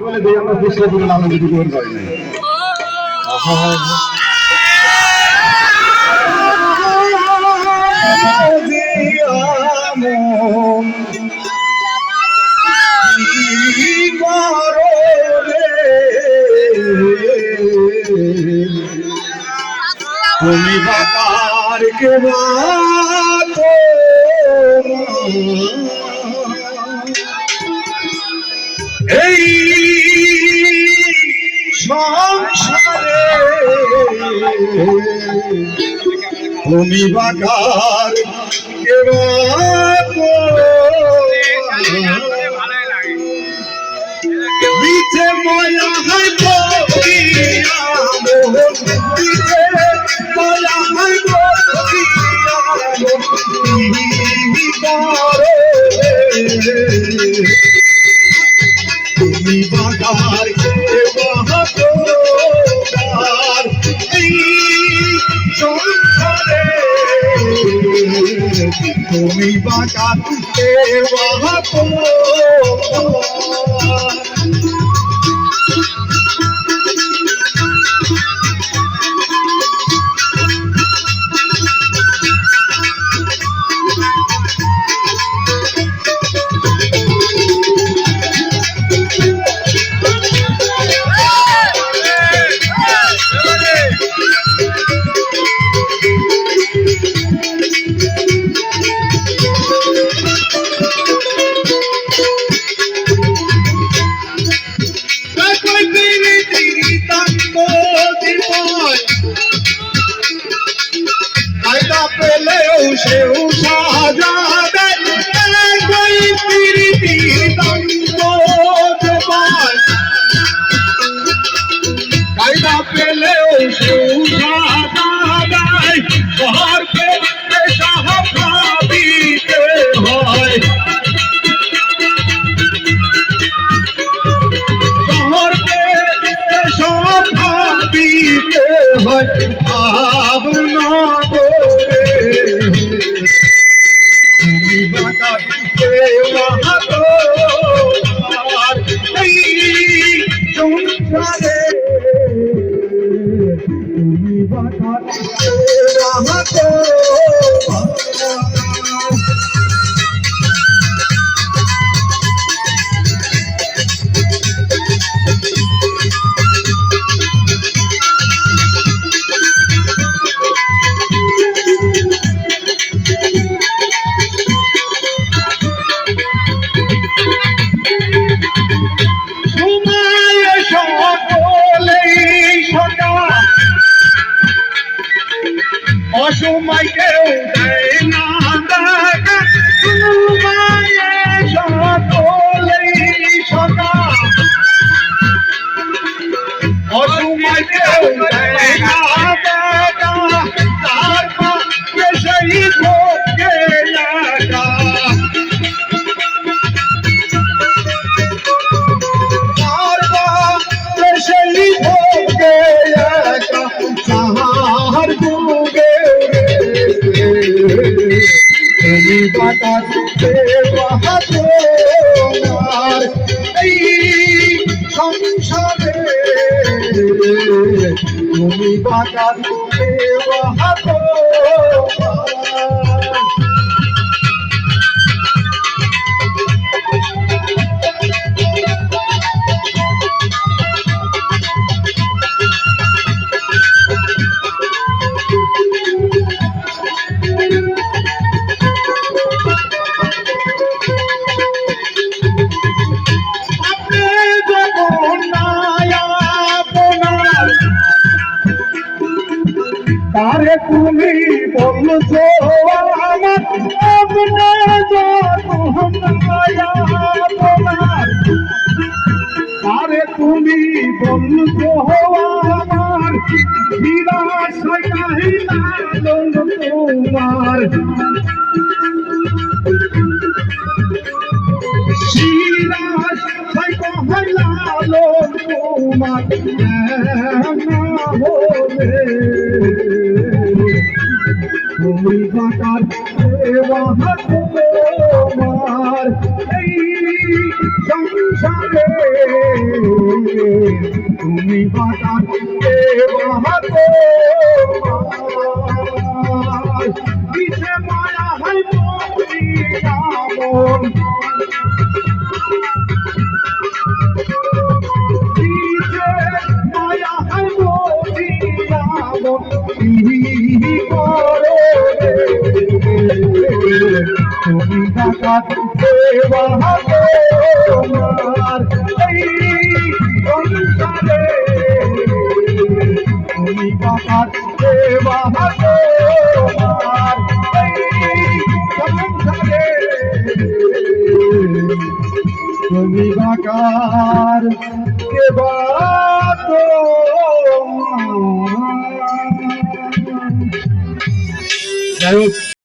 বলে দেই আমরা তুমি বাকার কে এই সংসারে। তুমি বাকার নিচে হয় তুমি বাঁচাতে বাহাতো সেও সাজা কথা Oh my God! সংসারে তুমি বাগান দেওয়া তুমি বলছো আমার আরে তুমি বলছো আমার নিরাশায় তোমার। তোমার না হলে। তুমি বাঁকার দেওয়া তোমার এই সংসারে। তুমি বাঁকার দেওয়া তোমার মায়া হয় মায়া হয় কি করে তুমি ডাকাত দেওয়া হবে তোমার এই সংসারে তুমি ডাকাত দেওয়া হবে তোমার এই সংসারে তুমি ডাকার দেওয়া তোমার যাই হোক